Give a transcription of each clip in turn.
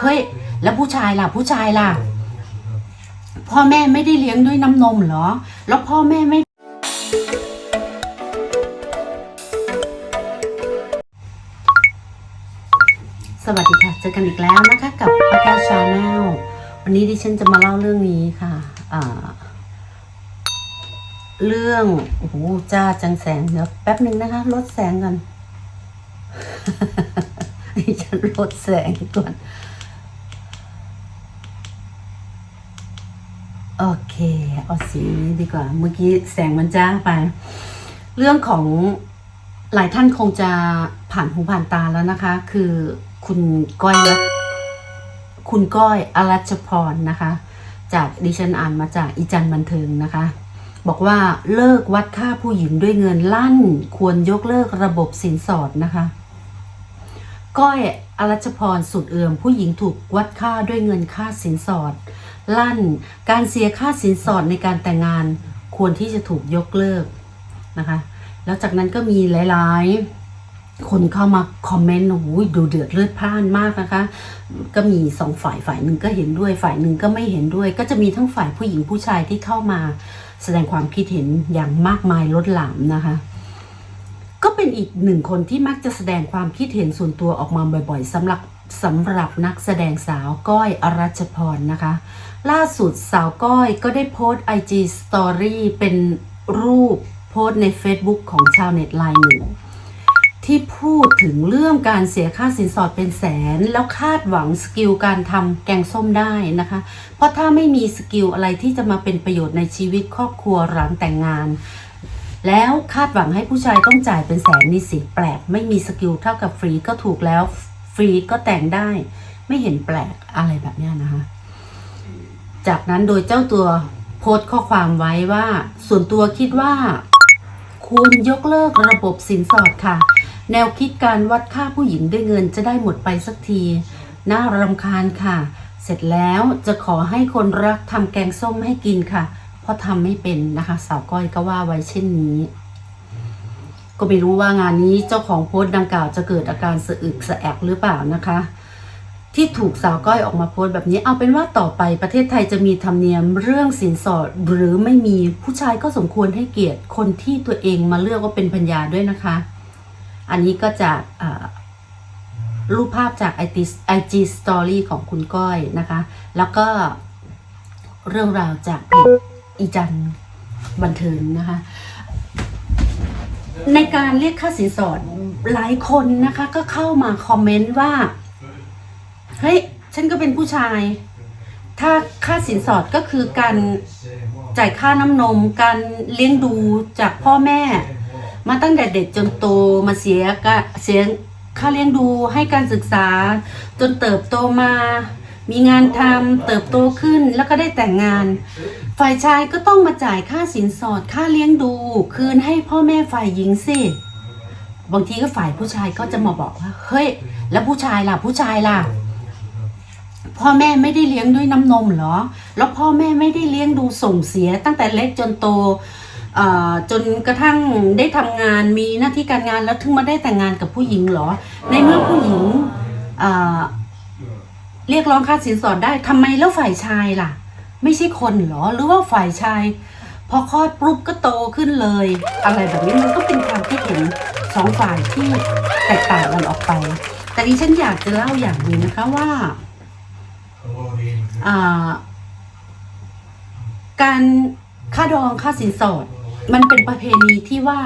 เฮ้ย แล้วผู้ชายล่ะ ผู้ชายล่ะ พ่อแม่ไม่ได้เลี้ยงด้วยน้ำนมเหรอ แล้วพ่อแม่ไม่ สวัสดีค่ะ เจอกันอีกแล้วนะคะ กับปากาชาแนลวันนี้ดิฉันจะมาเล่าเรื่องนี้ค่ะอ่าเรื่องโอ้โหจ้าจังแสงเดี๋ยวแป๊บหนึ่งนะคะ ลดแสงก่อนดิฉันลดแสงก่อน โอเค เอาสีนี้ดีกว่า เมื่อกี้แสงมันจ้าไป เรื่องของหลายท่านคงจะผ่านหูผ่านตาแล้วนะคะ คือคุณก้อย คุณก้อยอรัชพรนะคะ จากดิฉันอ่านมาจากอีจันบันเทิงนะคะ บอกว่าเลิกวัดค่าผู้หญิงด้วยเงินลั่น ควรยกเลิกระบบสินสอดนะคะ ก้อยอรัชพรสุดเอื่อมผู้หญิงถูกวัดค่าด้วยเงินค่าสินสอด ลั่น การเสียค่าสินสอดในการแต่งงานควรที่จะถูกยกเลิกนะคะ แล้วจากนั้นก็มีหลายๆ คนเข้ามาคอมเมนต์โอ้โหดูเดือดเลือดพล่านมากนะคะ ก็มีสองฝ่ายฝ่ายหนึ่งก็เห็นด้วยฝ่ายหนึ่งก็ไม่เห็นด้วย ก็จะมีทั้งฝ่ายผู้หญิงผู้ชายที่เข้ามาแสดงความคิดเห็นอย่างมากมายล้นหลามนะคะ ก็เป็นอีกหนึ่งคนที่มักจะแสดงความคิดเห็นส่วนตัวออกมาบ่อย ๆสำหรับ สำหรับนักแสดงสาวก้อยอรัชพรนะคะ ล่าสุดสาวก้อยก็ได้โพสต์ IG Story เป็นรูปโพสต์ใน Facebook ของชาวเน็ตไลน์หนึ่ง ที่พูดถึงเรื่องการเสียค่าสินสอดเป็นแสน แล้วคาดหวังสกิลการทำแกงส้มได้นะคะ เพราะถ้าไม่มีสกิลอะไรที่จะมาเป็นประโยชน์ในชีวิตครอบครัวหลังแต่งงานแล้วคาดหวังให้ผู้ชายต้องจ่ายเป็นแสนนี่สิแปลก ไม่มีสกิลเท่ากับฟรีก็ถูกแล้ว ฟรีก็แต่งได้ ไม่เห็นแปลกอะไรแบบนี้นะคะ จากนั้นโดยเจ้าตัวโพสต์ข้อความไว้ว่า ส่วนตัวคิดว่า ควรยกเลิกระบบสินสอดค่ะ แนวคิดการวัดค่าผู้หญิงด้วยเงินจะได้หมดไปสักที น่ารำคาญค่ะ เสร็จแล้วจะขอให้คนรักทำแกงส้มให้กินค่ะ เพราะทำไม่เป็นนะคะ สาวก้อยก็ว่าไว้เช่นนี้ ก็ไม่รู้ว่างานนี้เจ้าของโพสต์ดังกล่าวจะเกิดอาการสะอึกสะแอกหรือเปล่านะคะ ที่ถูกสาวก้อยออกมาโพสต์แบบนี้เอาเป็นว่าต่อไปประเทศไทยจะมีธรรมเนียมเรื่องสินสอดหรือไม่มีผู้ชายก็สมควรให้เกียรติคนที่ตัวเองมาเลือกว่าเป็นพัญญาด้วยนะคะ อันนี้ก็จากอ่ารูปภาพจาก IG IG Story ของคุณก้อยนะคะ แล้วก็เรื่องราวจากเพจอีจันบันเทิงนะคะ ในการเรียกค่าสินสอดหลายคนนะคะ ก็เข้ามาคอมเมนต์ว่า เฮ้ย ฉันก็เป็นผู้ชาย ถ้าค่าสินสอดก็คือการจ่ายค่าน้ำนม การเลี้ยงดูจากพ่อแม่ มาตั้งแต่เด็กจนโตมาเสียกะเสียค่าเลี้ยงดูให้การศึกษาจนเติบโตมา มีงานทำเติบโตขึ้นแล้วก็ได้แต่งงาน ฝ่ายชายก็ต้องมาจ่ายค่าสินสอดค่าเลี้ยงดู คืนให้พ่อแม่ฝ่ายหญิงสิบางทีก็ฝ่ายผู้ชายก็จะมาบอกว่าเฮ้ยแล้วผู้ชายล่ะผู้ชายล่ะ พ่อแม่ไม่ได้เลี้ยงด้วยน้ำนมเหรอ แล้วพ่อแม่ไม่ได้เลี้ยงดูส่งเสียตั้งแต่เล็กจนโตจนกระทั่งได้ทำงานมีหน้าที่การงานแล้วถึงมาได้แต่งงานกับผู้หญิงเหรอ ในเมื่อผู้หญิง เรียกร้องค่าสินสอดได้ทำไมแล้วฝ่ายชายล่ะ ไม่ใช่คนเหรอหรือว่าฝ่ายชาย พอคลอดปุ๊บก็โตขึ้นเลย อะไรแบบนี้มันก็เป็นความคิดเห็นสองฝ่ายที่แตกต่างกันออกไป แต่ดิฉันอยากจะเล่าอย่างหนึ่งนะคะว่าการค่าดองค่าสินสอด มันเป็นประเพณีที่ว่า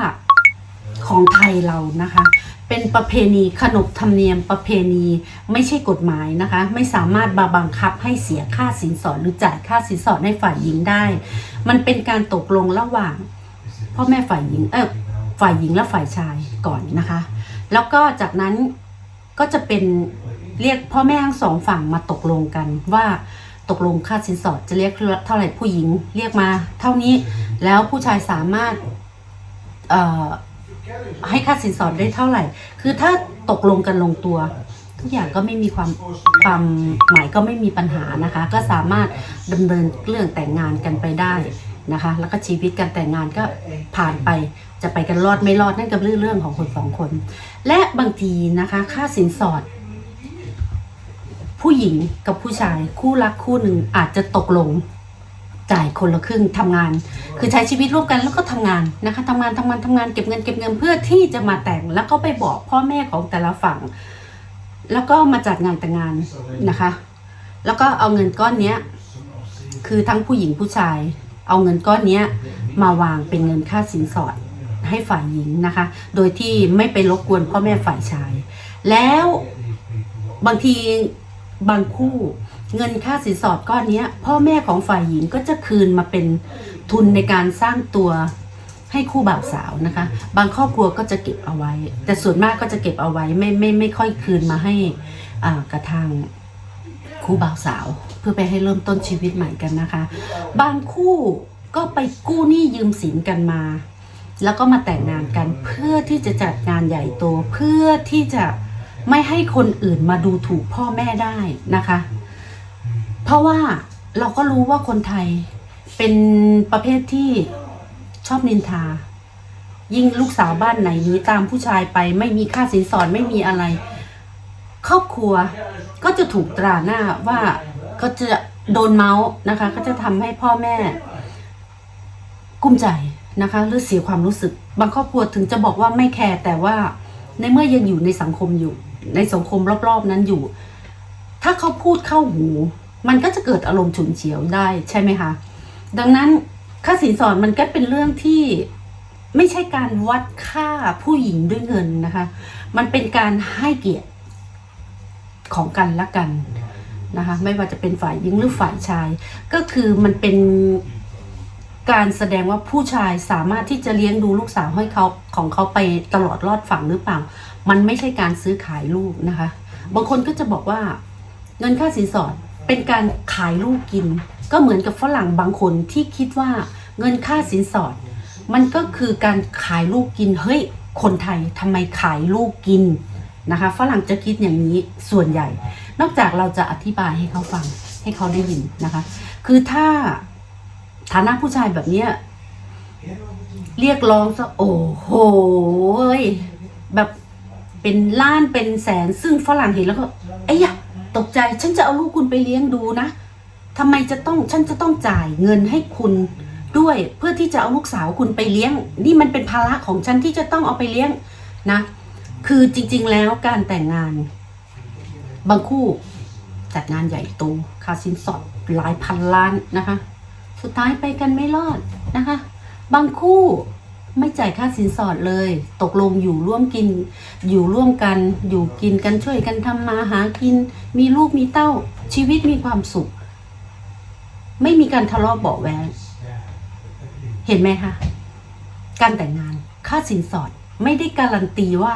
ของไทยเรานะคะ เป็นประเพณีขนบธรรมเนียมประเพณีไม่ใช่กฎหมายนะคะ ไม่สามารถมาบังคับให้เสียค่าสินสอดหรือจ่ายค่าสินสอดให้ฝ่ายหญิงได้ มันเป็นการตกลงระหว่างพ่อแม่ฝ่ายหญิงเออฝ่ายหญิงและฝ่ายชายก่อนนะคะ แล้วก็จากนั้นก็จะเป็นเรียกพ่อแม่ทั้งสองฝั่งมาตกลงกันว่าตกลงค่าสินสอดจะเรียกเท่าไหร่ผู้หญิงเรียกมา เท่านี้แล้วผู้ชายสามารถเอ่อ ให้ค่าสินสอดได้เท่าไหร่ คือถ้าตกลงกันลงตัว ทุกอย่างก็ไม่มีความความหมายก็ไม่มีปัญหานะคะ ก็สามารถดำเนินเรื่องแต่งงานกันไปได้นะคะ แล้วก็ชีวิตการแต่งงานก็ผ่านไปจะไปกันรอดไม่รอดนั่นก็เรื่องเรื่องของคนสองคน และบางทีนะคะค่าสินสอด ผู้หญิงกับผู้ชายคู่รักคู่หนึ่งอาจจะตกลง จ่ายคนละครึ่งทำงาน คือใช้ชีวิตร่วมกันแล้วก็ทำงานนะคะทำงานทำงานทำงานเก็บเงินเก็บเงินเพื่อที่จะมาแต่งแล้วก็ไปบอกพ่อแม่ของแต่ละฝั่ง แล้วก็มาจัดงานแต่งงานนะคะ แล้วก็เอาเงินก้อนเนี้ยคือทั้งผู้หญิงผู้ชาย เอาเงินก้อนเนี้ยมาวางเป็นเงินค่าสินสอดให้ฝ่ายหญิงนะคะ โดยที่ไม่ไปรบกวนพ่อแม่ฝ่ายชาย แล้วบางทีบางคู่ เงินค่าสินสอดก้อนนี้พ่อแม่ของฝ่ายหญิงก็จะคืนมาเป็นทุนในการสร้างตัวให้คู่บ่าวสาวนะคะ บางครอบครัวก็จะเก็บเอาไว้ แต่ส่วนมากก็จะเก็บเอาไว้ไม่ไม่ไม่ค่อยคืนมาให้อ่ากระทางคู่บ่าวสาว เพื่อไปให้เริ่มต้นชีวิตใหม่กันนะคะ บางคู่ก็ไปกู้หนี้ยืมสินกันมา แล้วก็มาแต่งงานกันเพื่อที่จะจัดงานใหญ่โตเพื่อที่จะไม่ให้คนอื่นมาดูถูกพ่อแม่ได้นะคะ เพราะว่าเราก็รู้ว่าคนไทยเป็นประเภทที่ชอบนินทา ยิ่งลูกสาวบ้านไหนหนีตามผู้ชายไปไม่มีค่าสินสอดไม่มีอะไร ครอบครัวก็จะถูกตราหน้าว่าก็จะโดนเมาส์นะคะ ก็จะทำให้พ่อแม่ กุ้มใจนะคะหรือเสียความรู้สึก บางครอบครัวถึงจะบอกว่าไม่แคร์แต่ว่าในเมื่อยังอยู่ในสังคมอยู่ ในสังคมรอบๆนั้นอยู่ ถ้าเขาพูดเข้าหู มันก็จะเกิดอารมณ์ฉุนเฉียวได้ใช่ไหมคะ ดังนั้นค่าสินสอดมันก็เป็นเรื่องที่ไม่ใช่การวัดค่าผู้หญิงด้วยเงินนะคะ มันเป็นการให้เกียรติของกันและกันนะคะ ไม่ว่าจะเป็นฝ่ายหญิงหรือฝ่ายชาย ก็คือมันเป็นการแสดงว่าผู้ชายสามารถที่จะเลี้ยงดูลูกสาวให้เขาของเขาไปตลอดรอดฝั่งหรือเปล่า มันไม่ใช่การซื้อขายลูกนะคะ บางคนก็จะบอกว่าเงินค่าสินสอด เป็นการขายลูกกิน ก็เหมือนกับฝรั่งบางคนที่คิดว่าเงินค่าสินสอด มันก็คือการขายลูกกินเฮ้ยคนไทยทำไมขายลูกกินนะคะฝรั่งจะคิดอย่างนี้ส่วนใหญ่ นอกจากเราจะอธิบายให้เขาฟังให้เขาได้ยินนะคะ คือถ้าฐานะผู้ชายแบบเนี้ยเรียกร้องซะโอ้โหแบบเป็นล้านเป็นแสนซึ่งฝรั่งเห็นแล้วก็ไอ้ยะ ตกใจฉันจะเอาลูกคุณไปเลี้ยงดูนะทำไมจะต้องฉันจะต้องจ่ายเงินให้คุณด้วยเพื่อที่จะเอาลูกสาวคุณไปเลี้ยง นี่มันเป็นภาระของฉันที่จะต้องเอาไปเลี้ยงนะ คือจริง ๆ แล้วการแต่งงาน บางคู่จัดงานใหญ่โตค่าสินสอดหลายพันล้านนะคะ สุดท้ายไปกันไม่รอดนะคะ บางคู่ ไม่จ่ายค่าสินสอดเลย ตกลงอยู่ร่วมกิน อยู่ร่วมกัน อยู่กินกันช่วยกันทำมาหากิน มีลูกมีเต้า ชีวิตมีความสุข ไม่มีการทะเลาะเบาะแวงเห็นไหมคะ การแต่งงานค่าสินสอดไม่ได้การันตีว่า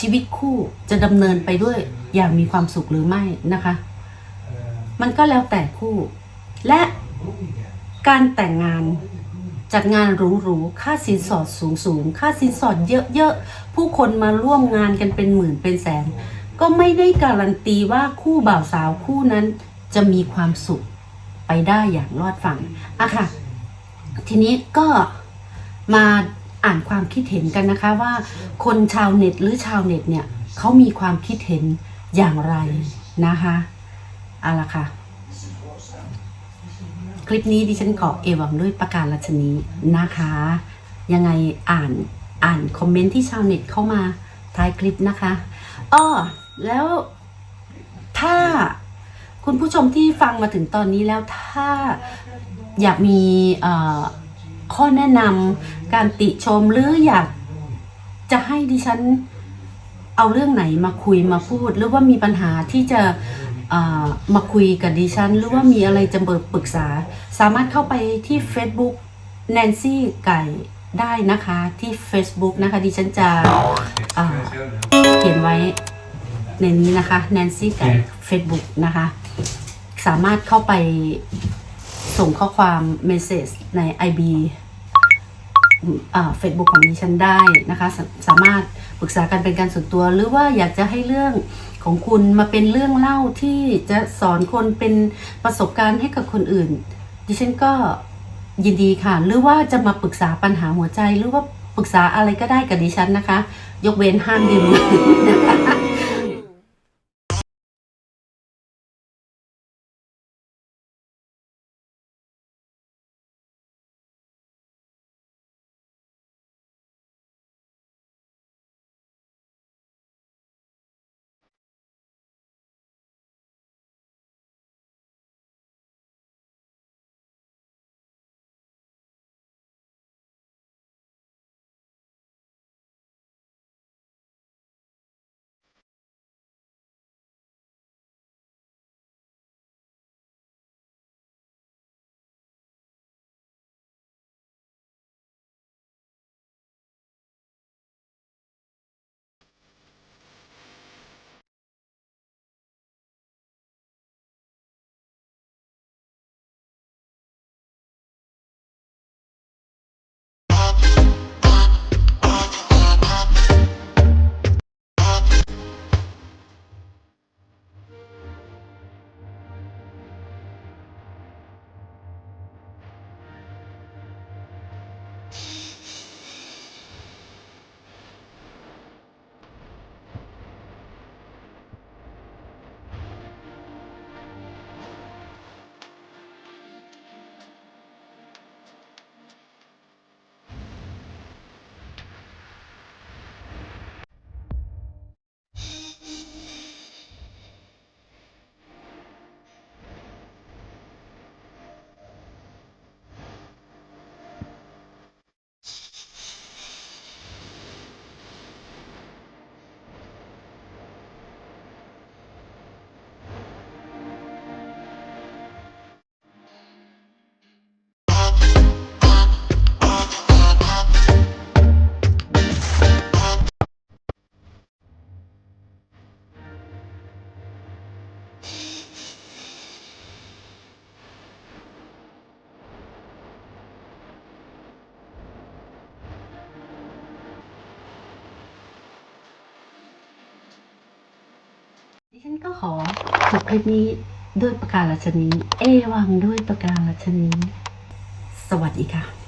ชีวิตคู่จะดำเนินไปด้วยอย่างมีความสุขหรือไม่นะคะ มันก็แล้วแต่คู่ และการแต่งงาน จัดงานหรูๆ ค่าสินสอดสูงๆ ค่าสินสอดเยอะๆ ผู้คนมาร่วมงานกันเป็นหมื่นเป็นแสน ก็ไม่ได้การันตีว่าคู่บ่าวสาวคู่นั้นจะมีความสุขไปได้อย่างรอดฝั่งอะค่ะ ทีนี้ก็มาอ่านความคิดเห็นกันนะคะว่า คนชาวเน็ตหรือชาวเน็ตเนี่ยเขามีความคิดเห็นอย่างไรนะคะเอาละค่ะ ลิปนี้ดิฉันขอเอวังด้วยประการรัชนีนะคะ ยังไงอ่านอ่านคอมเมนต์ที่ชาวเน็ตเข้ามาท้ายคลิปนะคะอ้อแล้วถ้าคุณผู้ชมที่ฟังมาถึงตอนนี้แล้วถ้าอยากมีข้อแนะนำการติชมหรืออยากจะให้ดิฉันเอาเรื่องไหนมาคุยมาพูด หรือว่ามีปัญหาที่จะ มาคุยกับดิฉัน หรือว่ามีอะไรจะเบิกปรึกษา สามารถเข้าไปที่ Facebook Nancy ไก่ได้นะคะที่ Facebook นะคะดิฉันจะเอ่อเขียนไว้ในนี้นะคะ Nancy ไก่ Facebook นะคะ สามารถเข้าไปส่งข้อความเมสเซจใน IB เฟซบุ๊กของดิฉันได้นะคะสาสามารถปรึกษากันเป็นการส่วนตัว หรือว่าอยากจะให้เรื่อง ของคุณมาเป็นเรื่องเล่าที่จะสอนคนเป็นประสบการณ์ให้กับคนอื่น ดิฉันก็ยินดีค่ะ หรือว่าจะมาปรึกษาปัญหาหัวใจหรือว่าปรึกษาอะไรก็ได้กับดิฉันนะคะ ยกเว้นห้ามดื่มนะคะ ฉันก็ขอจบคลิปนี้ด้วยประการราชนีเอวังด้วยประกาศราชนีสวัสดีค่ะ